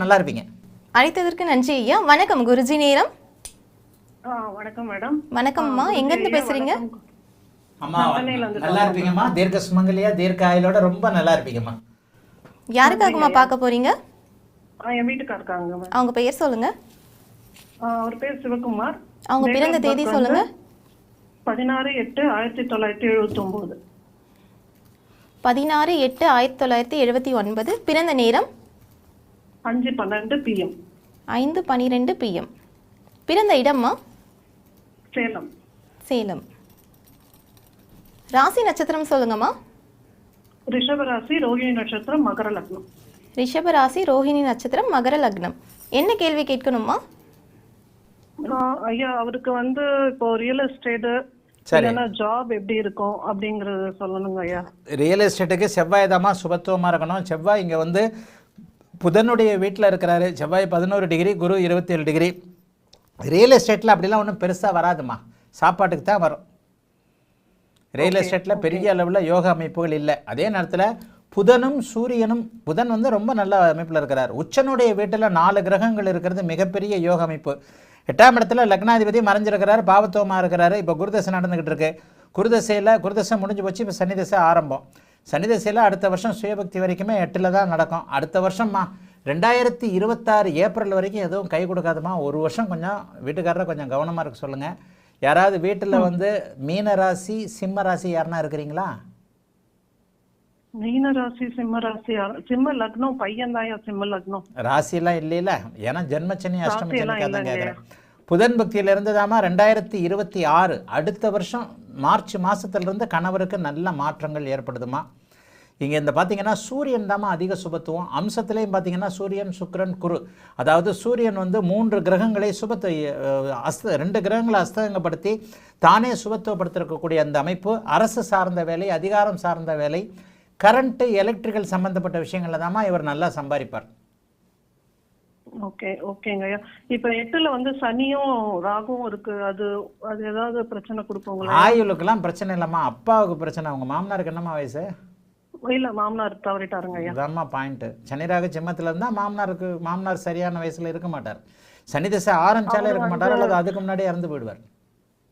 நல்லா இருப்பீங்க. அழைத்ததற்கு நன்றி ஐயா. வணக்கம் குருஜி நேரம். ஆ, வணக்கம் மேடம். வணக்கம்மா எங்க இருந்து பேசுறீங்க? அம்மா நல்லா இருப்பீங்கம்மா? தீர்க்க சுமங்கலியா தீர்க்க ஆயுளோட ரொம்ப நல்லா இருப்பீங்கம்மா. யாருக்காகம்மா பார்க்க போறீங்க? என் அவங்க பெயர் சொல்லுங்க. ஆ, அவர் பேர் சிவகுமார். அவங்க பிறந்த தேதி சொல்லுங்க. பதினாறு எட்டு ஆயிரத்தி தொள்ளாயிரத்தி எழுபத்தி ஒன்பது பதினாறு எட்டு ஆயிரத்தி தொள்ளாயிரத்தி எழுபத்தி ஒன்பது. பிறந்த நேரம்? அஞ்சு பன்னெண்டு பிஎம் ஐந்து பனிரெண்டு பிஎம் பிறந்த இடம்மா சேலம். சேலம். ராசி நட்சத்திரம் சொல்லுங்கம்மா ரிஷபராசி ரோகிணி நட்சத்திரம் மகர லக்னம். ரிஷப ராசி ரோஹிணி நட்சத்திரம் மகர லக்னம். என்ன கேள்வி கேட்கணுமா ஐயா அவருக்கு வந்து இப்போ ரியல் எஸ்டேட் ஜாப் எப்படி இருக்கும் அப்படிங்கறது சொல்லணுங்க ஐயா. ரியல் எஸ்டேட்டுக்கு செவ்வாய் தாமா சுபத்துவமாக இருக்கணும். செவ்வாய் இங்கே வந்து புதனுடைய வீட்டில் இருக்கிறாரு. செவ்வாய் பதினோரு டிகிரி குரு இருபத்தேழு டிகிரி. ரியல் எஸ்டேட்டில் அப்படிலாம் ஒன்றும் பெருசாக வராதுமா சாப்பாட்டுக்கு தான் வரும். ரியல் எஸ்டேட்டில் பெரிய அளவில் யோகா அமைப்புகள் இல்லை. அதே நேரத்தில் புதனும் சூரியனும் புதன் வந்து ரொம்ப நல்ல அமைப்பில் இருக்கிறார். உச்சனுடைய வீட்டில் நாலு கிரகங்கள் இருக்கிறது மிகப்பெரிய யோக அமைப்பு. எட்டாம் இடத்துல லக்னாதிபதி மறைஞ்சிருக்கிறார் பாவத்துவமாக இருக்கிறாரு. இப்போ குருதசை நடந்துக்கிட்டு இருக்கு. குருதசையில் குருதசை முடிஞ்சு போச்சு இப்போ சனி தசை ஆரம்பம். சனி தசையில் அடுத்த வருஷம் சுயபக்தி வரைக்குமே எட்டில் தான் நடக்கும். அடுத்த வருஷம்மா ரெண்டாயிரத்தி இருபத்தாறு ஏப்ரல் வரைக்கும் எதுவும் கை கொடுக்காதுமா ஒரு வருஷம் கொஞ்சம் வீட்டுக்காரரை கொஞ்சம் கவனமாக இருக்க சொல்லுங்கள் யாராவது வீட்டில் வந்து மீன ராசி சிம்ம ராசி யாருன்னா இருக்கிறீங்களா? மீன ராசி சிம்ம ராசி சிம்ம லக்னம் பையன் தான் சிம்ம லக்னம்? இல்லைல்ல ஏன்னா ஜென்மச்சனி அஷ்டம. கேட்குறேன் புதன் பக்தியில் இருந்ததாமா ரெண்டாயிரத்தி இருபத்தி ஆறு. அடுத்த வருஷம் மார்ச் மாதத்துலேருந்து கணவருக்கு நல்ல மாற்றங்கள் ஏற்படுதுமா? இங்கே இந்த பார்த்தீங்கன்னா சூரியன் தாம்மா அதிக சுபத்துவம். அம்சத்துலேயும் பார்த்தீங்கன்னா சூரியன் சுக்கரன் குரு. அதாவது சூரியன் வந்து மூன்று கிரகங்களை சுபத்து அஸ்த ரெண்டு கிரகங்களை அஸ்தங்கப்படுத்தி தானே சுபத்துவப்படுத்திருக்கக்கூடிய அந்த அமைப்பு அரசு சார்ந்த வேலை அதிகாரம் சார்ந்த வேலை கரண்ட்டு எலக்ட்ரிக்கல் சம்மந்தப்பட்ட விஷயங்களில் தாம்மா இவர் நல்லா சம்பாதிப்பார். ஓகே ஓகேங்க ஐயா. இப்ப எட்டுல வந்து சனியும் ராகுவும் இருக்கு. அது அது ஏதாவது பிரச்சனை கொடுப்போங்களா? ஆயுளுக்கெல்லாம் பிரச்சனை இல்லைம்மா. அப்பாவுக்கு பிரச்சனை. அவங்க மாமனாருக்கு என்னம்மா வயசு? இல்ல மாமனார் தவறிட்டாருங்க ஐயா. இதாம்மா பாயிண்ட்டு சனிராக சிம்மத்தில் இருந்தால் மாமனாருக்கு மாமனார் சரியான வயசில் இருக்க மாட்டார். சனி திசை ஆரம்பிச்சாலே இருக்க மாட்டார். அல்லது அதுக்கு முன்னாடியே இறந்து போயிடுவார்.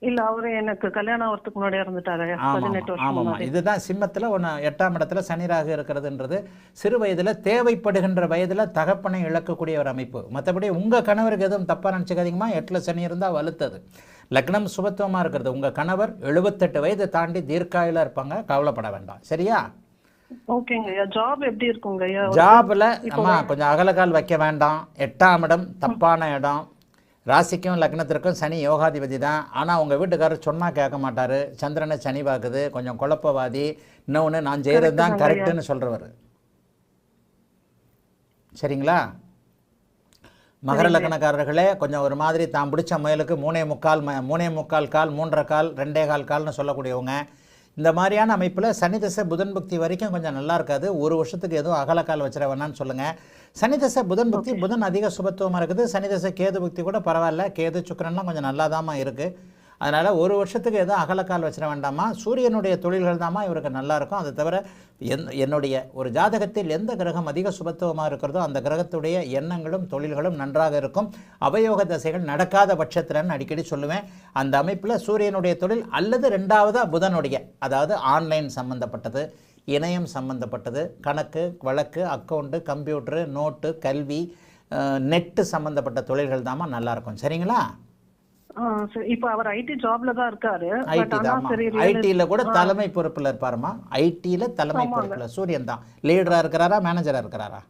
இல்ல அவரு எனக்கு கல்யாணம் ஆகிறதுக்கு முன்னாடி இறந்துட்டாரு. பதினெட்டு வருஷம் இதுதான் சிம்மத்தில் ஒன்று எட்டாம் இடத்துல சனிராக இருக்கிறதுன்றது. சிறு வயதில் தேவைப்படுகின்ற வயதில் தகப்பனை இழக்கக்கூடிய ஒரு அமைப்பு. மற்றபடி உங்கள் கணவருக்கு எதுவும் தப்பாக நினச்சிக்காதீங்கம்மா. எட்டில் சனி இருந்தால் வலுத்தது. லக்னம் சுபத்துவமாக இருக்கிறது. உங்கள் கணவர் எழுபத்தெட்டு வயதை தாண்டி தீர்க்காயிலாக இருப்பாங்க. கவலைப்பட வேண்டாம். சரியா? ஜாபில் அம்மா கொஞ்சம் அகலகால் வைக்க வேண்டாம். எட்டாம் இடம் தப்பான இடம். ராசிக்கும் லக்னத்திற்கும் சனி யோகாதிபதி தான். ஆனால் உங்கள் வீட்டுக்காரர் சொன்னால் கேட்க மாட்டார். சந்திரனை சனி பார்க்குது. கொஞ்சம் குழப்பவாதி. இன்னொன்று நான் செய்கிறது தான் கரெக்டுன்னு சொல்கிறவர் சரிங்களா? மகர லக்னக்காரர்களே கொஞ்சம் ஒரு மாதிரி தான் பிடிச்ச முயலுக்கு மூணே முக்கால் ம மூணே முக்கால் கால் மூன்றரை கால் ரெண்டே கால் கால்னு சொல்லக்கூடியவங்க. இந்த மாதிரியான அமைப்பில் சனி தசை புதன் பக்தி வரைக்கும் கொஞ்சம் நல்லா இருக்காது. ஒரு வருஷத்துக்கு எதுவும் அகலக்கால் வச்சிட வேணாம்னு சொல்லுங்கள் சனி தசை புதன் பக்தி புதன் அதிக சுபத்துவமாக இருக்குது. சனி தசை கேது பக்தி கூட பரவாயில்ல. கேது சுக்கிரன்லாம் கொஞ்சம் நல்லா இருக்குது அதனால் ஒரு வருஷத்துக்கு எதுவும் அகலக்கால் வச்சிட வேண்டாமா? சூரியனுடைய தொழில்கள் தாம்மா இவருக்கு நல்லாயிருக்கும் அதை தவிர என் என்னுடைய ஒரு ஜாதகத்தில் எந்த கிரகம் அதிக சுபத்துவமாக இருக்கிறதோ அந்த கிரகத்துடைய எண்ணங்களும் தொழில்களும் நன்றாக இருக்கும். அவயோக தசைகள் நடக்காத பட்சத்தில்னு அடிக்கடி சொல்லுவேன். அந்த அமைப்பில் சூரியனுடைய தொழில் அல்லது ரெண்டாவதாக புதனுடைய அதாவது ஆன்லைன் சம்பந்தப்பட்டது இணையம் சம்பந்தப்பட்டது கணக்கு வழக்கு அக்கௌண்ட்டு கம்ப்யூட்ரு நோட்டு கல்வி நெட்டு சம்பந்தப்பட்ட தொழில்கள் தாம்மா நல்லாயிருக்கும் சரிங்களா? இப்ப அவர் ஐடி ஜாப்ல தான் இருக்காரு. ஐடி தான் சரி ஐடியில் கூட தலைமை பொறுப்பில் இருப்பாருமா? ஐடியில் தலைமை பொறுப்பில். சூரியன் தான். லீடராக இருக்கிறாரா மேனேஜராக இருக்கிறாரா?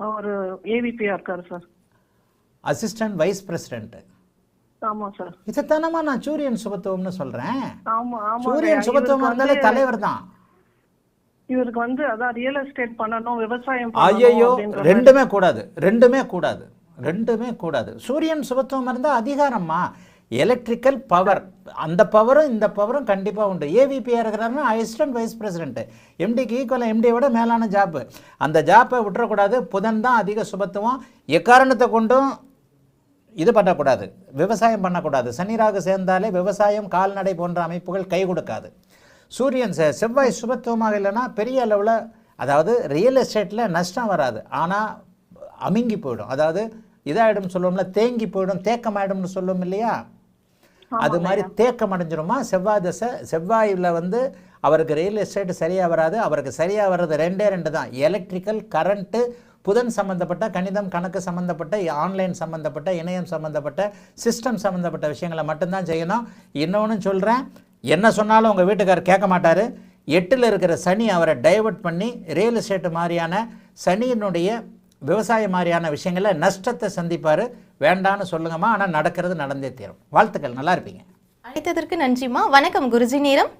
அவர் ஏவிபியா இருக்காரு சார் அசிஸ்டன்ட் வைஸ் பிரசிடென்ட் ஆமா சார் இதைத்தானம்மா நான் சூரியன் சுபத்துவம்னு சொல்கிறேன் ஆமா ஆமா சூரியன் சுபத்துவமாக இருந்தாலே தலைவர் தான். இவருக்கு வந்து அதான் ரியல் எஸ்டேட் பண்ணணும் விவசாயம் ஐயோ ரெண்டுமே கூடாது. ரெண்டுமே கூடாது. ரெண்டுமே கூடாது. சூரியன் சுபத்துவம் இருந்தால் அதிகாரம்மா. எலக்ட்ரிக்கல் பவர் அந்த பவரும் இந்த பவரும் கண்டிப்பாக உண்டு. ஏவிபியாக இருக்கிறாருன்னா அசிஸ்டன்ட் வைஸ் பிரசிடென்ட்டு எம்டிக்கு ஈக்குவலாக எம்டியை விட மேலான ஜாப்பு அந்த ஜாப்பை விட்டுறக்கூடாது. புதன் தான் அதிக சுபத்துவம். எக்காரணத்தை கொண்டும் இது பண்ணக்கூடாது. விவசாயம் பண்ணக்கூடாது. சனிராக சேர்ந்தாலே விவசாயம் கால்நடை போன்ற அமைப்புகள் கை கொடுக்காது. சூரியன் செ- செவ்வாய் சுபத்துவமாக இல்லைன்னா பெரிய அளவில் அதாவது ரியல் எஸ்டேட்டில் நஷ்டம் வராது. ஆனால் அமுங்கி போயிடும். அதாவது இதாயிடும் சொல்லுவோம்ல தேங்கி போயிடும் தேக்கமாயிடும்னு சொல்லுவோம் இல்லையா? அது மாதிரி தேக்கம் அடைஞ்சிருமா செவ்வாய் தசை செவ்வாயில் வந்து அவருக்கு ரியல் எஸ்டேட் சரியாக வராது அவருக்கு சரியாக வர்றது ரெண்டே ரெண்டு தான். எலக்ட்ரிக்கல் கரண்ட்டு புதன் சம்மந்தப்பட்ட கணிதம் கணக்கு சம்மந்தப்பட்ட ஆன்லைன் சம்மந்தப்பட்ட இணையம் சம்மந்தப்பட்ட சிஸ்டம் சம்மந்தப்பட்ட விஷயங்களை மட்டும்தான் செய்யணும். இன்னொன்று சொல்கிறேன் என்ன சொன்னாலும் உங்கள் வீட்டுக்காரர் கேட்க மாட்டார். எட்டில் இருக்கிற சனி அவரை டைவர்ட் பண்ணி ரியல் எஸ்டேட் மாதிரியான சனியினுடைய விவசாய மாதிரியான விஷயங்களில் நஷ்டத்தை சந்திப்பார். வேண்டான்னு சொல்லுங்கம்மா ஆனால் நடக்கிறது நடந்தே தீரும். வாழ்த்துக்கள் நல்லா இருப்பீங்க. அழைத்ததற்கு நன்றிம்மா. வணக்கம் குருஜி நேரம்.